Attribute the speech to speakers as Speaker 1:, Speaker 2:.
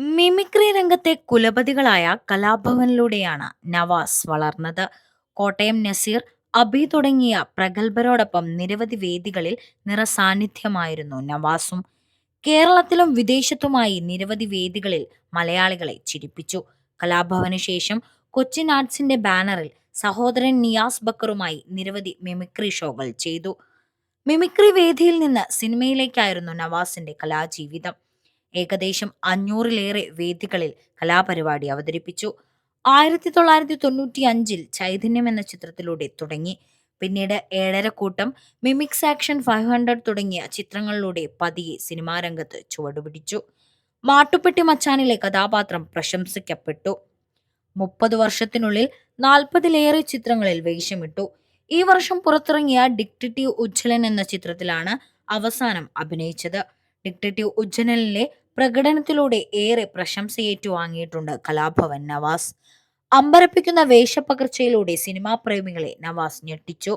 Speaker 1: Mimicry രംഗത്തെ കുലപതികളായ കലാഭവനിലൂടെയാണ് നവാസ് വളർന്നത്. കോട്ടയം നസീർ അബി തുടങ്ങിയ പ്രഗത്ഭരോടൊപ്പം നിരവധി വേദികളിൽ നിറസാന്നിധ്യമായിരുന്നു നവാസും. കേരളത്തിലും വിദേശത്തുമായി നിരവധി വേദികളിൽ മലയാളികളെ ചിരിപ്പിച്ചു. കലാഭവന് ശേഷം കൊച്ചിൻ ആർട്സിന്റെ ബാനറിൽ സഹോദരൻ നിയാസ് ബക്കറുമായി നിരവധി മിമിക്രി ഷോകൾ ചെയ്തു. മിമിക്രി വേദിയിൽ നിന്ന് സിനിമയിലേക്കായിരുന്നു നവാസിന്റെ കലാജീവിതം. ഏകദേശം അഞ്ഞൂറിലേറെ വേദികളിൽ കലാപരിപാടി അവതരിപ്പിച്ചു. ആയിരത്തി തൊള്ളായിരത്തി തൊണ്ണൂറ്റി അഞ്ചിൽ ചൈതന്യം എന്ന ചിത്രത്തിലൂടെ തുടങ്ങി. പിന്നീട് Ezharakoottam mimics action five hundred തുടങ്ങിയ ചിത്രങ്ങളിലൂടെ പതിയെ സിനിമാ രംഗത്ത് ചുവടുപിടിച്ചു. മാട്ടുപ്പെട്ടി മച്ചാനിലെ കഥാപാത്രം പ്രശംസിക്കപ്പെട്ടു. മുപ്പത് വർഷത്തിനുള്ളിൽ നാൽപ്പതിലേറെ ചിത്രങ്ങളിൽ വേഷമിട്ടു. ഈ വർഷം പുറത്തിറങ്ങിയ ഡിക്റ്റേറ്റീവ് ഉജ്ജ്വലൻ എന്ന ചിത്രത്തിലാണ് അവസാനം അഭിനയിച്ചത്. ഡിക്റ്റേറ്റീവ് ഉജ്ജനലിലെ പ്രകടനത്തിലൂടെ ഏറെ പ്രശംസയേറ്റു ഏറ്റുവാങ്ങിയിട്ടുണ്ട് കലാഭവൻ നവാസ്. അമ്പരപ്പിക്കുന്ന വേഷപ്പകർച്ചയിലൂടെ സിനിമാ പ്രേമികളെ നവാസ് ഞെട്ടിച്ചു.